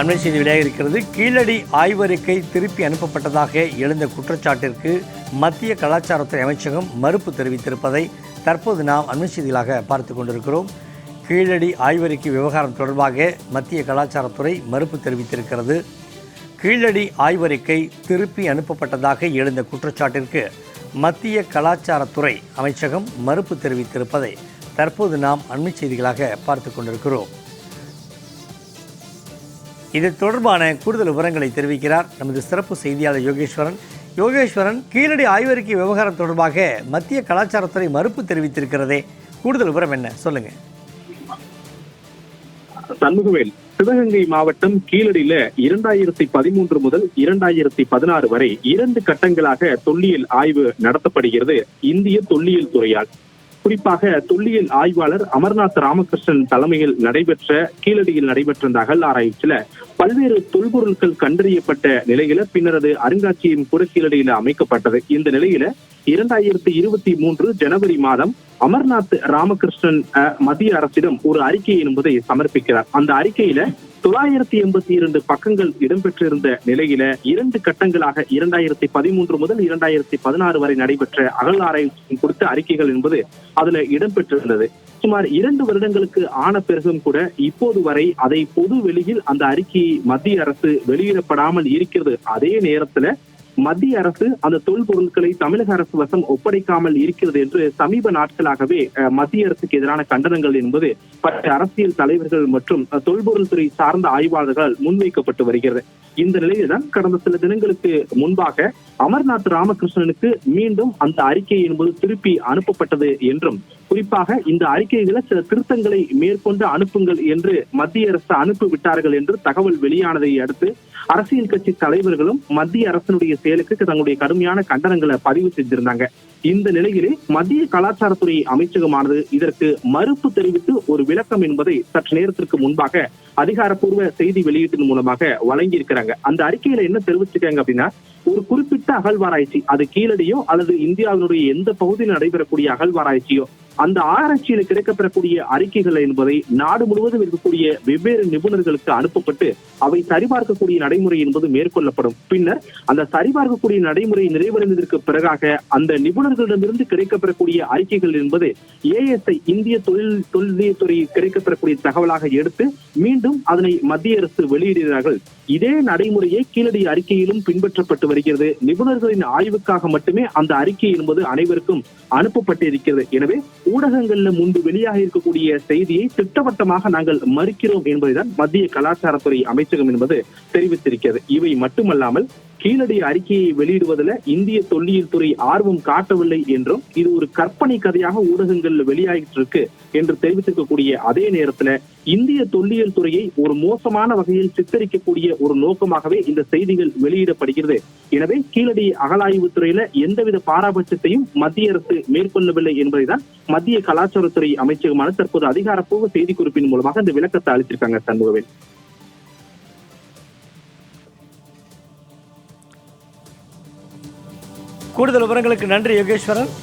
அண்மை செய்தி வெளியாக இருக்கிறது கீழடி ஆய்வறிக்கை திருப்பி அனுப்பப்பட்டதாக எழுந்த குற்றச்சாட்டிற்கு மத்திய கலாச்சாரத்துறை அமைச்சகம் மறுப்பு தெரிவித்திருப்பதை தற்போது நாம் அண்மை செய்திகளாக பார்த்து கொண்டிருக்கிறோம். கீழடி ஆய்வறிக்கை விவகாரம் தொடர்பாக மத்திய கலாச்சாரத்துறை மறுப்பு தெரிவித்திருக்கிறது. கீழடி ஆய்வறிக்கை திருப்பி அனுப்பப்பட்டதாக எழுந்த குற்றச்சாட்டிற்கு மத்திய கலாச்சாரத்துறை அமைச்சகம் மறுப்பு தெரிவித்திருப்பதை தற்போது நாம் அண்மை செய்திகளாக பார்த்து கொண்டிருக்கிறோம். இது தொடர்பான கூடுதல் விவரங்களை தெரிவிக்கிறார் நமது சிறப்பு செய்தியாளர் யோகேஸ்வரன். யோகேஸ்வரன் கீழடி ஆய்வறிக்கை விவகாரம் தொடர்பாக மத்திய கலாச்சாரத்துறை மறுப்பு தெரிவித்திருக்கிறதே. கூடுதல் விவரம் என்ன? சொல்லுங்க. சண்முகவேல் சிவகங்கை மாவட்டம் கீழடியில இரண்டாயிரத்தி பதிமூன்று முதல் இரண்டாயிரத்தி பதினாறு வரை இரண்டு கட்டங்களாக தொல்லியல் ஆய்வு நடத்தப்படுகிறது. இந்திய தொல்லியல் துறையால். குறிப்பாக தொல்லியல் ஆய்வாளர் அமர்நாத் ராமகிருஷ்ணன் தலைமையில் நடைபெற்ற கீழடியில் நடைபெற்ற இந்த அகல் ஆராய்ச்சியில பல்வேறு தொல்பொருட்கள் கண்டறியப்பட்ட நிலையில பின்னர் அது அருங்காட்சியகம் கூட கீழடியில அமைக்கப்பட்டது. இந்த நிலையில இரண்டாயிரத்தி இருபத்தி மூன்று ஜனவரி மாதம் அமர்நாத் ராமகிருஷ்ணன் அஹ், மத்திய அரசிடம் ஒரு அறிக்கை என்பதை சமர்ப்பிக்கிறார். அந்த அறிக்கையில தொள்ளாயிரத்தி எண்பத்தி இரண்டு பக்கங்கள் இடம்பெற்றிருந்த நிலையில இரண்டு கட்டங்களாக இரண்டாயிரத்தி பதிமூன்று முதல் இரண்டாயிரத்தி பதினாறு வரை நடைபெற்ற அகல் ஆராய்ச்சி கொடுத்த அறிக்கைகள் என்பது அதுல இடம்பெற்றிருந்தது. சுமார் இரண்டு வருடங்களுக்கு ஆன பிறகும் கூட இப்போது வரை அதை பொது வெளியில் அந்த அறிக்கையை மத்திய அரசு வெளியிடப்படாமல் இருக்கிறது. அதே நேரத்துல மத்திய அரசு அந்த தொல்பொருட்களை தமிழக அரசு வசம் ஒப்படைக்காமல் இருக்கிறது என்று சமீப நாட்களாகவே மத்திய அரசுக்கு எதிரான கண்டனங்கள் என்பது பல அரசியல் தலைவர்கள் மற்றும் தொல்பொருள் துறை சார்ந்த ஆய்வாளர்களால் முன்வைக்கப்பட்டு வருகிறது. இந்த நிலையில்தான் கடந்த சில தினங்களுக்கு முன்பாக அமர்நாத் ராமகிருஷ்ணனுக்கு மீண்டும் அந்த அறிக்கை என்பது திருப்பி அனுப்பப்பட்டது என்றும் குறிப்பாக இந்த அறிக்கைகளை சில திருத்தங்களை மேற்கொண்டு அனுப்புங்கள் என்று மத்திய அரசு அனுப்பி விட்டார்கள் என்று தகவல் வெளியானதை அடுத்து அரசியல் கட்சி தலைவர்களும் மத்திய அரசினுடைய செயலுக்கு தங்களுடைய கடுமையான கண்டனங்களை பதிவு செஞ்சிருந்தாங்க. இந்த நிலையிலே மத்திய கலாச்சாரத்துறை அமைச்சகமானது இதற்கு மறுப்பு தெரிவித்து ஒரு விளக்கம் என்பதை சற்று நேரத்திற்கு முன்பாக அதிகாரப்பூர்வ செய்தி வெளியீட்டின் மூலமாக வழங்கியிருக்கிறாங்க. அந்த அறிக்கையில என்ன தெரிவிச்சிருக்காங்க அப்படின்னா ஒரு குறிப்பிட்ட அகழ்வாராய்ச்சி அது கீழடியோ அல்லது இந்தியாவினுடைய எந்த பகுதியில் நடைபெறக்கூடிய அகழ்வாராய்ச்சியோ அந்த ஆராய்ச்சியில கிடைக்கப்பெறக்கூடிய அறிக்கைகள் என்பதை நாடு முழுவதும் இருக்கக்கூடிய வெவ்வேறு நிபுணர்களுக்கு அனுப்பப்பட்டு அவை சரிபார்க்கக்கூடிய நடைமுறை என்பது மேற்கொள்ளப்படும். பின்னர் அந்த சரிபார்க்கக்கூடிய நடைமுறை நிறைவடைந்ததற்கு பிறகாக அந்த நிபுணர்களிடமிருந்து கிடைக்கப்பெறக்கூடிய அறிக்கைகள் என்பது ஏஎஸ்ஐ இந்திய தொழில் தொழில்துறை கிடைக்கப்பெறக்கூடிய தகவலாக எடுத்து மீண்டும் அதனை மத்திய அரசு வெளியிடுகிறார்கள். இதே நடைமுறையை கீழடி அறிக்கையிலும் பின்பற்றப்பட்டு வருகிறது. நிபுணர்களின் ஆய்வுக்காக மட்டுமே அந்த அறிக்கை என்பது அனைவருக்கும் அனுப்பப்பட்டிருக்கிறது. எனவே ஊடகங்கள்ல முன்பு வெளியாக இருக்கக்கூடிய செய்தியை திட்டவட்டமாக நாங்கள் மறுக்கிறோம் என்பதுதான் மத்திய கலாச்சாரத்துறை அமைச்சகம் என்பது தெரிவித்திருக்கிறது. இவை மட்டுமல்லாமல் கீழடி அறிக்கையை வெளியிடுவதில் இந்திய தொல்லியல் துறை ஆர்வம் காட்டவில்லை என்றும் இது ஒரு கற்பனை கதையாக ஊடகங்கள்ல வெளியாகிட்டு இருக்கு என்று தெரிவித்திருக்கக்கூடிய அதே நேரத்துல இந்திய தொல்லியல் துறையை ஒரு மோசமான வகையில் சித்தரிக்கக்கூடிய ஒரு நோக்கமாகவே இந்த செய்திகள் வெளியிடப்படுகிறது. எனவே கீழடி அகலாய்வு துறையில எந்தவித பாராபட்சத்தையும் மத்திய அரசு மேற்கொள்ளவில்லை என்பதைதான் மத்திய கலாச்சாரத்துறை அமைச்சகமான தற்போது அதிகாரப்பூர்வ செய்திக்குறிப்பின் மூலமாக இந்த விளக்கத்தை அளித்திருக்காங்க சண்முகவேல். கூடுதல் விவரங்களுக்கு நன்றி யோகேஸ்வரன்.